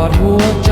อดหัวใจ